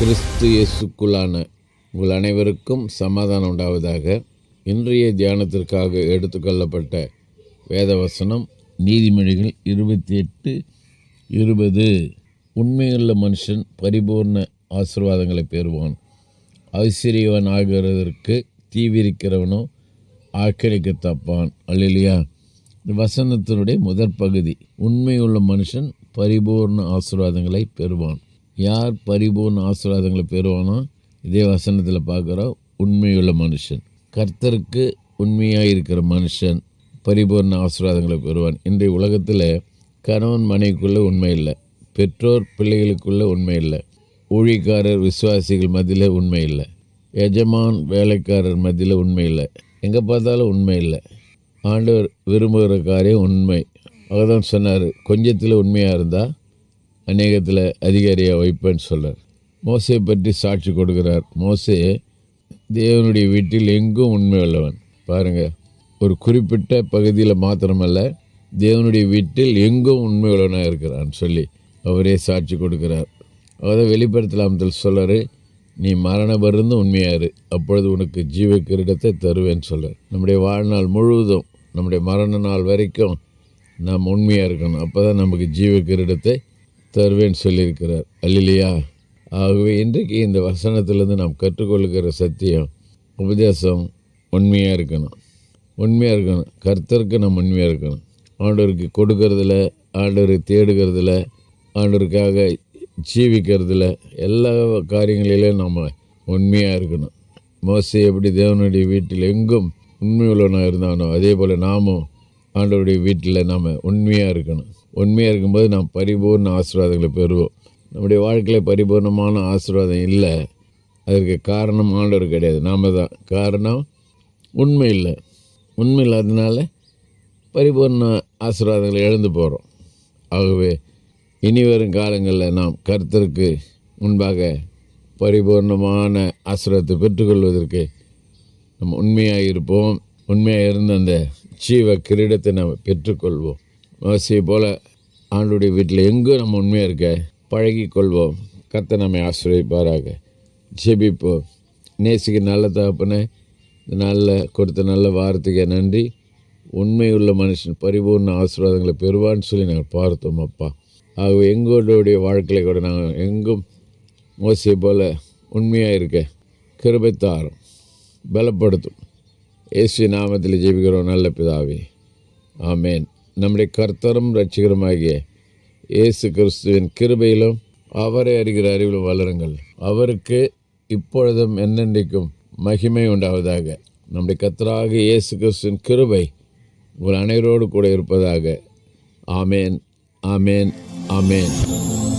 கிறிஸ்து இயேசுக்குள்ளான உங்கள் அனைவருக்கும் சமாதானம் உண்டாவதாக இன்றைய தியானத்திற்காக எடுத்துக்கொள்ளப்பட்ட வேதவசனம் நீதிமொழிகள் இருபத்தி எட்டு இருபது. உண்மையுள்ள மனுஷன் பரிபூர்ண ஆசீர்வாதங்களை பெறுவான். ஐஸ்வரியவன் ஆகிறதற்கு தீவிரிக்கிறவனோ ஆக்கிரிக்க தப்பான். அல்லையா இந்த வசனத்தினுடைய முதற் பகுதி உண்மையுள்ள மனுஷன் பரிபூர்ண ஆசிர்வாதங்களை பெறுவான். யார் பரிபூர்ண ஆசீர்வாதங்களை பெறுவானோ இதே வசனத்தில் பார்க்குறோம் உண்மையுள்ள மனுஷன். கர்த்தருக்கு உண்மையாக இருக்கிற மனுஷன் பரிபூர்ண ஆசீர்வாதங்களை பெறுவான். இன்றைய உலகத்தில் கணவன் மனைவிக்குள்ளே உண்மை இல்லை. பெற்றோர் பிள்ளைகளுக்குள்ளே உண்மை இல்லை. ஊழிக்காரர் விசுவாசிகள் மத்தியில் உண்மை இல்லை. எஜமான் வேலைக்காரர் மத்தியில் உண்மை இல்லை. எங்கே பார்த்தாலும் உண்மை இல்லை. ஆண்டவர் விரும்புகிற காரியம் உண்மை. அவர் தான் சொன்னார் கொஞ்சத்தில் உண்மையாக இருந்தால் அநேகத்தில் அதிகாரியாக வைப்பேன்னு சொல்கிறார் மோசையை பற்றி சாட்சி கொடுக்கிறார். மோசே தேவனுடைய வீட்டில் எங்கும் உண்மை உள்ளவன் பாருங்கள் ஒரு குறிப்பிட்ட பகுதியில் மாத்திரமல்ல தேவனுடைய வீட்டில் எங்கும் உண்மை உள்ளவனாக இருக்கிறான் சொல்லி அவரே சாட்சி கொடுக்கிறார். அவர் வெளிப்படுத்தலாமத்தில் சொல்கிறாரு நீ மரண பருந்து உண்மையாரு அப்பொழுது உனக்கு ஜீவ கிரீடத்தை தருவேன்னு சொல்கிறார் நம்முடைய வாழ்நாள் முழுவதும் நம்முடைய மரண நாள் வரைக்கும் நாம் உண்மையாக இருக்கணும். அப்போ தான் நமக்கு ஜீவ கிரீடத்தை தருவேன்னு சொல்லியிருக்கிறார். அல்லையா ஆகவே இன்றைக்கு இந்த வசனத்திலேருந்து நாம் கற்றுக்கொள்கிற சத்தியம் உபதேசம் உண்மையாக இருக்கணும். உண்மையாக இருக்கணும். கர்த்தருக்கு நம்ம உண்மையாக இருக்கணும். ஆண்டவருக்கு கொடுக்கறதில் ஆண்டவரை தேடுகிறதுல ஆண்டவருக்காக ஜீவிக்கிறதுல எல்லா காரியங்களிலும் நம்ம உண்மையாக இருக்கணும். மோசை எப்படி தேவனுடைய வீட்டில் எங்கும் உண்மையுள்ளவனாக இருந்தானோ அதே போல் நாமும் ஆண்டவருடைய வீட்டில் நாம் உண்மையாக இருக்கணும். உண்மையாக இருக்கும்போது நாம் பரிபூர்ண ஆசீர்வாதங்களை பெறுவோம். நம்முடைய வாழ்க்கையில் பரிபூர்ணமான ஆசீர்வாதம் இல்லை. அதற்கு காரணம் ஆண்டவர் கிடையாது. நாம் தான். காரணம் உண்மை இல்லை. உண்மை இல்லாததுனால பரிபூர்ண ஆசீர்வாதங்களை இழந்து போகிறோம் ஆகவே இனி வரும் காலங்களில் நாம் கருத்திற்கு முன்பாக பரிபூர்ணமான ஆசீர்வாதத்தை பெற்றுக்கொள்வதற்கு நம்ம உண்மையாக இருப்போம். உண்மையாக இருந்த அந்த ஜீவ கிரீடத்தை நம்ம பெற்றுக்கொள்வோம். அவசியம் போல் ஆண்டுடைய வீட்டில் எங்கும் நம்ம உண்மையாக இருக்க பழகி கொள்வோம் கர்த்தர் நம்மை ஆசிரியப்பாராக ஜெபிப்போம். நேசிக்க நல்ல தகப்பனை நல்ல கொடுத்த நல்ல வாரத்துக்கு நன்றி. உண்மையுள்ள மனுஷன் பரிபூர்ண ஆசீர்வாதங்களை பெறுவான்னு சொல்லி நாங்கள் பார்த்தோம் அப்பா. ஆகவே எங்களுடைய வாழ்க்கையில் கூட நாங்கள் எங்கும் மோசியை போல் உண்மையாக இருக்க கிருபை பலப்படுத்தும். இயேசு நாமத்தில் ஜெபிக்கிறோம். நல்ல பிதாவே. ஆமேன். நம்முடைய கர்த்தரும் ரட்சிகரமாகிய இயேசு கிறிஸ்துவின் கிருபையிலும் அவரை அறிகிற அறிவிலும் வளருங்கள். அவருக்கு இப்பொழுதும் என்னென்றைக்கும் மகிமை உண்டாவதாக. நம்முடைய கர்த்தராக இயேசு கிறிஸ்துவின் கிருபை உங்கள் அனைவரோடு கூட இருப்பதாக. ஆமேன். ஆமேன். ஆமேன்.